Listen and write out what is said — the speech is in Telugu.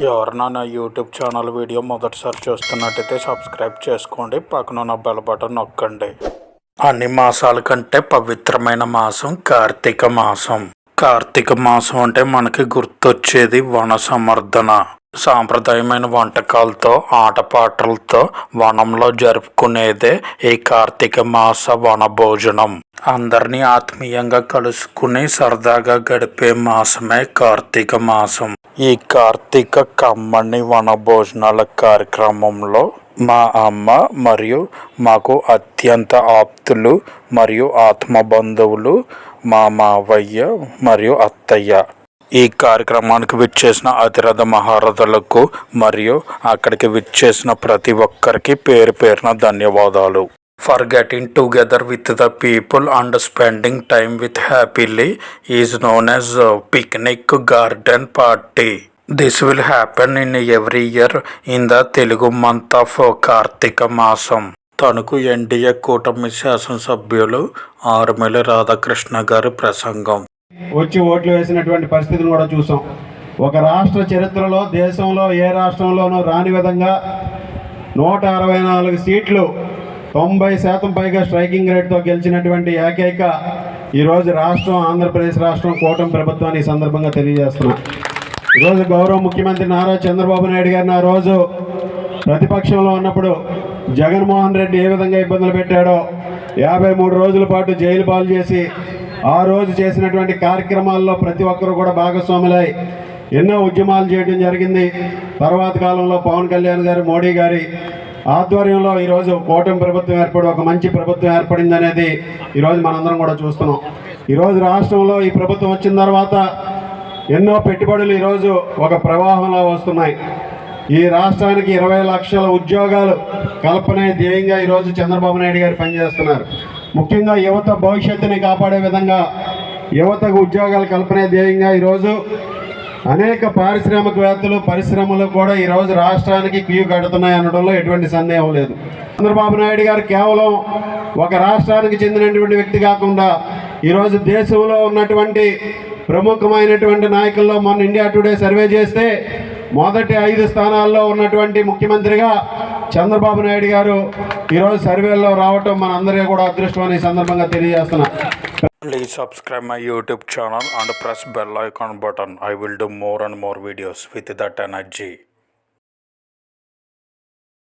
ఎవరన్నా నా యూట్యూబ్ ఛానల్ వీడియో మొదటిసారి చూస్తున్నట్టయితే సబ్స్క్రైబ్ చేసుకోండి. పక్కన ఉన్న బెల్ బటన్ నొక్కండి. అన్ని మాసాల కంటే పవిత్రమైన మాసం కార్తీక మాసం. కార్తీక మాసం అంటే మనకి గుర్తొచ్చేది వన సమర్థన సాంప్రదాయమైన వంటకాలతో ఆటపాటలతో వనంలో జరుపుకునేదే ఈ కార్తీక మాస వన భోజనం అందరినీ ఆత్మీయంగా కలుసుకుని సరదాగా గడిపే మాసమే కార్తీక మాసం. ఈ కార్తీక కమ్మని వన భోజనాల కార్యక్రమంలో మా అమ్మ మరియు మాకు అత్యంత ఆప్తులు మరియు ఆత్మ బంధువులు మా మావయ్య మరియు అత్తయ్య. ఈ కార్యక్రమానికి విచ్చేసిన అతిరథ మహారథులకు మరియు అక్కడికి విచ్చేసిన ప్రతి ఒక్కరికి పేరు పేరున ధన్యవాదాలు. For getting together with the people and spending time with happily is known as picnic garden party this will happen in every year in the Telugu month of Karthika మాసం తణుకు ఎన్డీఏ కూటమి శాసనసభ్యులు ఆరుమిల్లి రాధాకృష్ణ గారి ప్రసంగం. వచ్చి ఓట్లు వేసినటువంటి పరిస్థితిని కూడా చూసాం. ఒక రాష్ట్ర చరిత్రలో దేశంలో ఏ రాష్ట్రంలోనూ రాని విధంగా నూట అరవై నాలుగు సీట్లు తొంభై శాతం పైగా స్ట్రైకింగ్ రేట్తో గెలిచినటువంటి ఏకైక ఈరోజు రాష్ట్రం ఆంధ్రప్రదేశ్ రాష్ట్రం కూటమి ప్రభుత్వాన్ని ఈ సందర్భంగా తెలియజేస్తున్నా. ఈరోజు గౌరవ ముఖ్యమంత్రి నారా చంద్రబాబు నాయుడు గారిని ఆ రోజు ప్రతిపక్షంలో ఉన్నప్పుడు జగన్మోహన్ రెడ్డి ఏ విధంగా ఇబ్బందులు పెట్టాడో యాభై మూడు రోజుల పాటు జైలు పాలు చేసి ఆ రోజు చేసినటువంటి కార్యక్రమాల్లో ప్రతి ఒక్కరూ కూడా భాగస్వాములై ఎన్నో ఉద్యమాలు చేయడం జరిగింది. తర్వాత కాలంలో పవన్ కళ్యాణ్ గారు మోడీ గారి ఆధ్వర్యంలో ఈరోజు కూటమి ప్రభుత్వం ఏర్పడి ఒక మంచి ప్రభుత్వం ఏర్పడింది అనేది ఈరోజు మనందరం కూడా చూస్తున్నాం. ఈరోజు రాష్ట్రంలో ఈ ప్రభుత్వం వచ్చిన తర్వాత ఎన్నో పెట్టుబడులు ఈరోజు ఒక ప్రవాహంలో వస్తున్నాయి. ఈ రాష్ట్రానికి ఇరవై లక్షల ఉద్యోగాలు కల్పనే ధ్యేయంగా ఈరోజు చంద్రబాబు నాయుడు గారు పనిచేస్తున్నారు. ముఖ్యంగా యువత భవిష్యత్తుని కాపాడే విధంగా యువతకు ఉద్యోగాలు కల్పనే ధ్యేయంగా ఈరోజు అనేక పారిశ్రామికవేత్తలు పరిశ్రమలు కూడా ఈరోజు రాష్ట్రానికి క్యూ కడుతున్నాయి అనడంలో ఎటువంటి సందేహం లేదు. చంద్రబాబు నాయుడు గారు కేవలం ఒక రాష్ట్రానికి చెందినటువంటి వ్యక్తి కాకుండా ఈరోజు దేశంలో ఉన్నటువంటి ప్రముఖమైనటువంటి నాయకుల్లో మొన్న ఇండియా టుడే సర్వే చేస్తే మొదటి ఐదు స్థానాల్లో ఉన్నటువంటి ముఖ్యమంత్రిగా చంద్రబాబు నాయుడు గారు ఈరోజు సర్వేలో రావటం మనందరికీ కూడా అదృష్టం అని సందర్భంగా తెలియజేస్తున్నా. Please subscribe my YouTube channel and press bell icon button. I will do more and more videos with that energy.